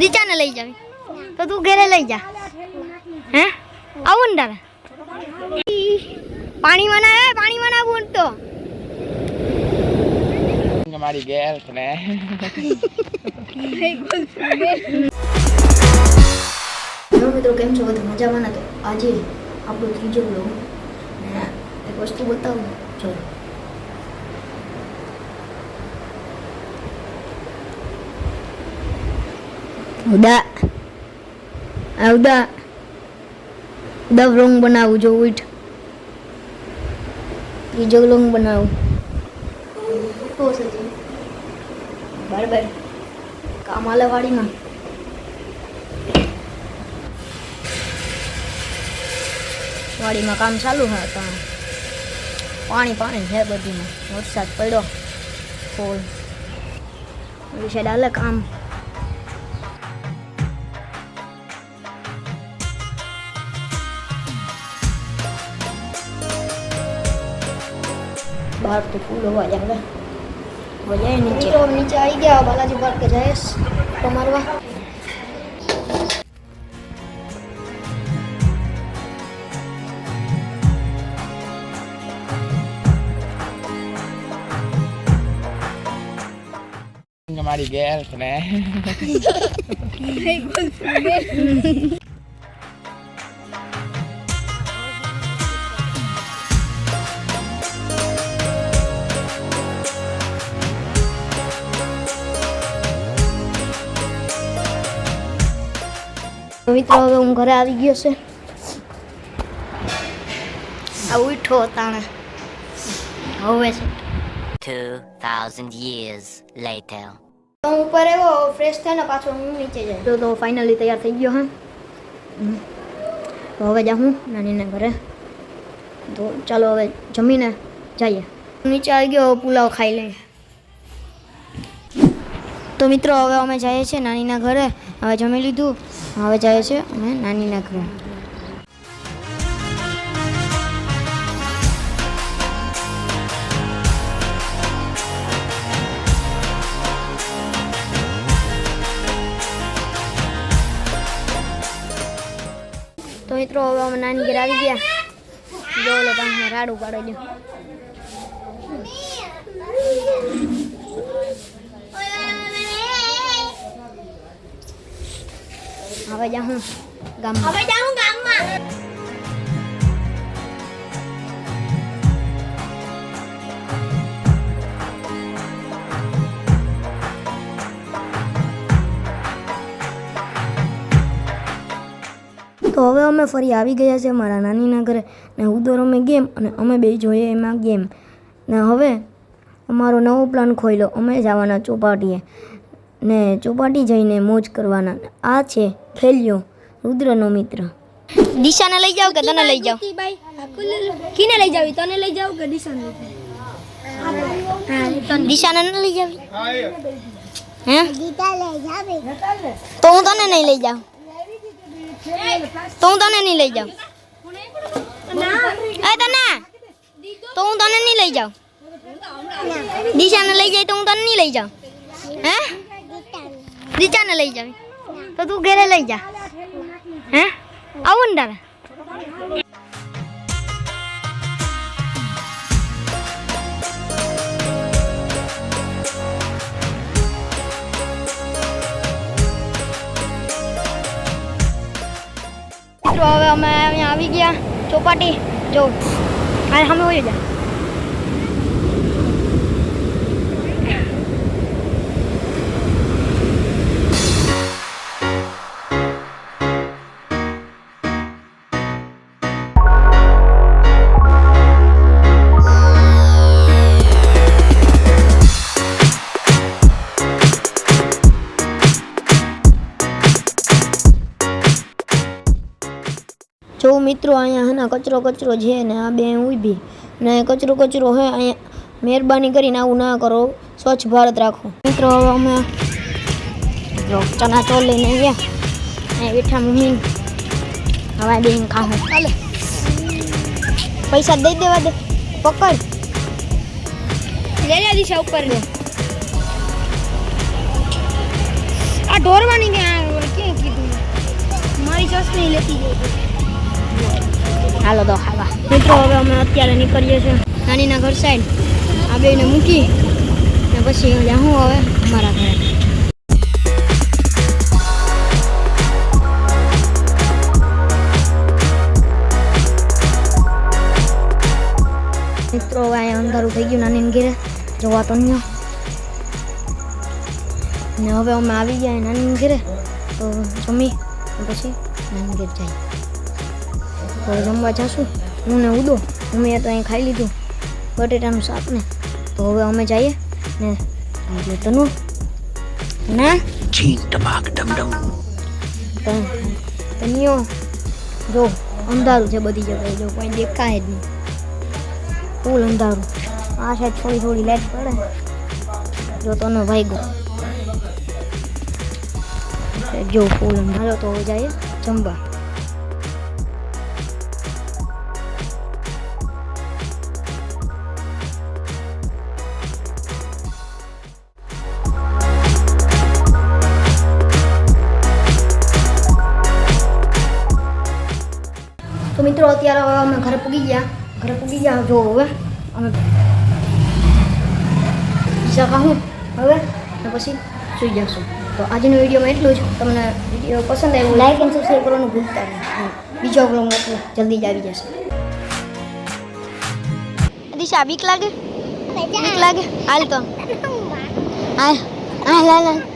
રીચાને લઈ જાવી. તો તું ઘરે લઈ જા. હે? આવું ને તારે. પાણી મનાવે એ પાણી મનાવું તો. મારી ગેલ ને. હેલો મિત્રો કેમ છો? બધા મજામાં ના? તો આજે આપણો ત્રીજો બ્લોગ ને એક વસ્તુ બતાવું જો ઉદા આ ઉદા ઉદા બનાવું જો ઉઠ ત્રીજો વ્લોગ બનાવું. બરાબર. કામ વાડીમાં. કામ ચાલુ હા તો પાણી પાણી છે બધીમાં. વરસાદ પડ્યો. ફૂલ ડાલે સાઈડ હાલે કામ બહાર તો ફૂલ અવાજ આવે હવે જાય નીચે નીચે આવી ગયા બાલાજી પાર્કે જઈશ તો મારવા મારી ગેલ મિત્રો હવે હું ઘરે આવી ગયો છે. આ ઉઠો તાણે. હવે છે. 2,000 years later. હું ઉપર એવો ફ્રેશ થઈને પાછો હું નીચે જાય તો તો ફાઇનલી તૈયાર થઈ ગયો હા. તો હવે જા હું નાનીને ઘરે. તો ચાલો હવે જમીને જઈએ. નીચે આવી ગયો પુલાવ ખાઈ લઈએ. તો મિત્રો હવે અમે જઈએ છીએ નાનીના ઘરે. હવે જમી લીધું. હવે જઈએ છીએ અમે નાનીના ઘરે તો મિત્રો હવે અમે નાની ઘરે આવી ગયા જો ઓલો પાસે રાડું પાડો જો હવે જાઉં ગામમાં. હવે જાઉં ગામમાં. તો હવે અમે ફરી આવી ગયા છે મારા નાનીના ઘરે ને ઉદર અમે ગેમ અને અમે બે જોઈએ એમાં ગેમ. ને હવે અમારો નવો પ્લાન ખોલ્યો અમે જવાના ચોપાટીએ. ને ચોપાટી જઈને મોજ કરવાના. આ છે ખેલ્યો રુદ્રનો મિત્ર. દિશાને લઈ જાવ કે તને લઈ જાવ કીને લઈ જાવી? તને લઈ જાવ કે દિશાને લઈ જાવ? દિશાને ન લઈ જાવી? હે? તો હું તને નહીં લઈ જાઉં. તો હું તને નહીં લઈ જાઉં. એ તને? તો હું તને નહીં લઈ જાઉં. દિશાને લઈ જાય તો હું તને નહીં લઈ જાઉં. હે? દિશાને લઈ જાવી. તો તું ઘરે લઈ જા. હે? આવું ને તારે. મિત્રો હવે અમે અહીંયા આવી ગયા ચોપાટી. જો. અને અમે હોય જા. મિત્રો અહીંયા હે ને, કચરો કચરો છે ને, આ બે ઊભી. ને કચરો કચરો હે, અહીંયા મહેરબાની કરીને આવું ના કરો. સ્વચ્છ ભારત રાખો. મિત્રો, હવે અમે જો ચણા ચોલ લઈને આવ્યા. અહીંયા બેઠા મમ્મી, હવે બેન ખાવું. ચાલે પૈસા દઈ દેવા દે. પકડ. લે લે દિશા ઉપર લે. આ ઢોરવાની ક્યાં નહીં લેતી જાય હાલો તો ખાવા. મિત્રો, હવે અમે અત્યારે નીકળીએ છીએ નાનીના ઘર સાઈડ આ મૂકી ને પછી હું હવે અમારા ઘરે. મિત્રો અહીંયા અંધારું થઈ ગયું નાની ઘેરે. જોવા તો નહીં ને હવે અમે આવી ગયા નાની ઘેરે. તો જમી પછી નાની ઘેર જઈએ. જમવા જશું. હું ને ઉદો અમે તો અહીં ખાઈ લીધું બટેટાનું શાક ને. તો હવે અમે જઈએ ને એટલે તનુ. ના? તન- તનિયો. જો અંધારું છે બધી જગ્યાએ. જો કોઈ દેખાય જ નહીં. ફૂલ અંધારું. આ સાઈડ થોડી થોડી લાઈટ પડે. જો તને ભાઈ ગયો જો ફૂલ અંધારો તો જઈએ જમવા. તો મિત્રો અત્યારે હવે અમે ઘરે પૂગી ગયા. ઘરે પૂગી ગયા જો હવે. અમે પીઝા ખાવું હવે ને પછી સુઈ જશું તો આજનો વિડીયોમાં એટલું જ. તમને વીડિયો પસંદ આવ્યો લાઈક એન્ડ સબસ્ક્રાઈબ કરવાનું ભૂલતા નહીં. બીજો બ્લોગ જલ્દી જ આવી જશે. દિશા બીક લાગે? બીક લાગે? હાલ તો. હાલ હાલ હાલ.